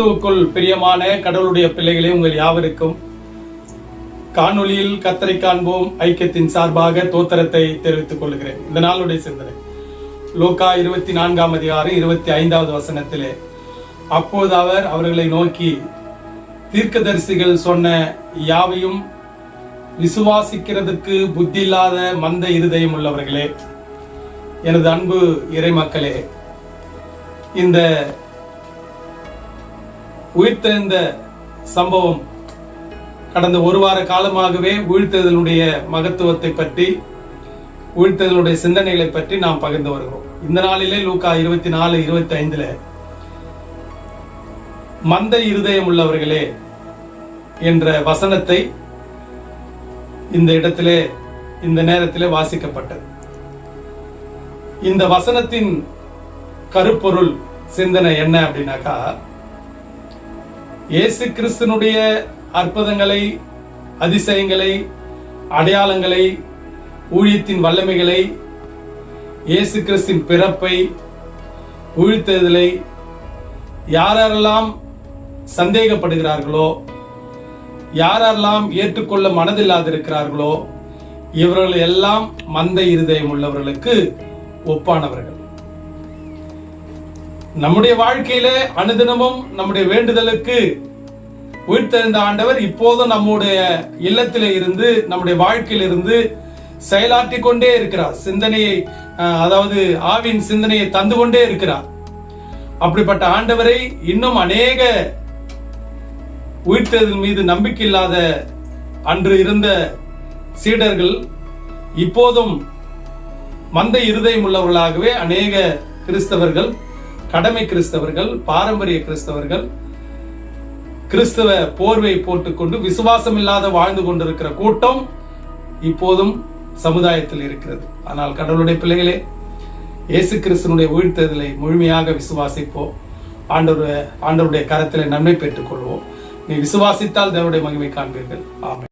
கிறிஸ்துவுக்குள் பிரியமான கடவுளுடைய பிள்ளைகளே உங்கள் யாவருக்கும் காணொலியில் கத்தரை காண்போம். ஐக்கியத்தின் சார்பாக தோத்தரத்தை தெரிவித்துக் கொள்கிறேன். இந்த நாளுடைய சிந்தனை. லோகா இருபத்தி நான்காம் அதிகாரம் இருபத்தி ஐந்தாவது வசனத்திலே அப்போது அவர் அவர்களை நோக்கி தீர்க்கதரிசிகள் சொன்ன யாவையும் விசுவாசிக்கிறதுக்கு புத்தி இல்லாத மந்த இருதயம் உள்ளவர்களே எனது அன்பு இறைமக்களே இந்த உயிர்த்தெழுந்த சம்பவம் கடந்த ஒரு வார காலமாகவே உயிர்த்தெழுதலுடைய மகத்துவத்தை பற்றி உயிர்த்தெழுதலுடைய சிந்தனைகளை பற்றி நாம் பகிர்ந்து வருகிறோம். இந்த நாளிலே லூக்கா இருபத்தி நாலு இருபத்தி ஐந்துல மந்த இருதயம் உள்ளவர்களே என்ற வசனத்தை இந்த இடத்திலே இந்த நேரத்திலே வாசிக்கப்பட்டது. இந்த வசனத்தின் கருப்பொருள் சிந்தனை என்ன அப்படின்னாக்கா இயேசு கிறிஸ்தனுடைய அற்புதங்களை அதிசயங்களை அடையாளங்களை ஊழியத்தின் வல்லமைகளை இயேசு கிறிஸ்தின் பிறப்பை உழித்ததிலை யாரெல்லாம் சந்தேகப்படுகிறார்களோ யாரெல்லாம் ஏற்றுக்கொள்ள மனதில்லாதிருக்கிறார்களோ இவர்கள் எல்லாம் மந்த இருதயம் உள்ளவர்களுக்கு ஒப்பானவர்கள். நம்முடைய வாழ்க்கையில அனுதினமும் நம்முடைய வேண்டுதலுக்கு உயிர்த்தெழுந்த ஆண்டவர் இப்போதும் நம்முடைய இல்லத்தில இருந்து நம்முடைய வாழ்க்கையில இருந்து செயலாற்றி கொண்டே இருக்கிறார். சிந்தனையை அதாவது ஆவின் சிந்தனையை தந்து கொண்டே இருக்கிறார். அப்படிப்பட்ட ஆண்டவரை இன்னும் அநேக உயிர்த்தெழுதல் மீது நம்பிக்கை இல்லாத அன்று இருந்த சீடர்கள் இப்போதும் மந்த இருதயம் உள்ளவர்களாகவே அநேக கிறிஸ்தவர்கள் கடமை கிறிஸ்தவர்கள் பாரம்பரிய கிறிஸ்தவர்கள் கிறிஸ்தவ போர்வை போட்டுக்கொண்டு விசுவாசம் இல்லாத வாழ்ந்து கொண்டிருக்கிற கூட்டம் இப்போதும் சமுதாயத்தில் இருக்கிறது. ஆனால் கடவுளுடைய பிள்ளைகளே இயேசு கிறிஸ்தனுடைய உயிர்த்தெழுதலை முழுமையாக விசுவாசிப்போம். ஆண்டவர் ஆண்டவருடைய கரத்தில் நன்மை பெற்றுக் கொள்வோம் நீ விசுவாசித்தால் தேவனுடைய மகிமை காண்பீர்கள். ஆமென்.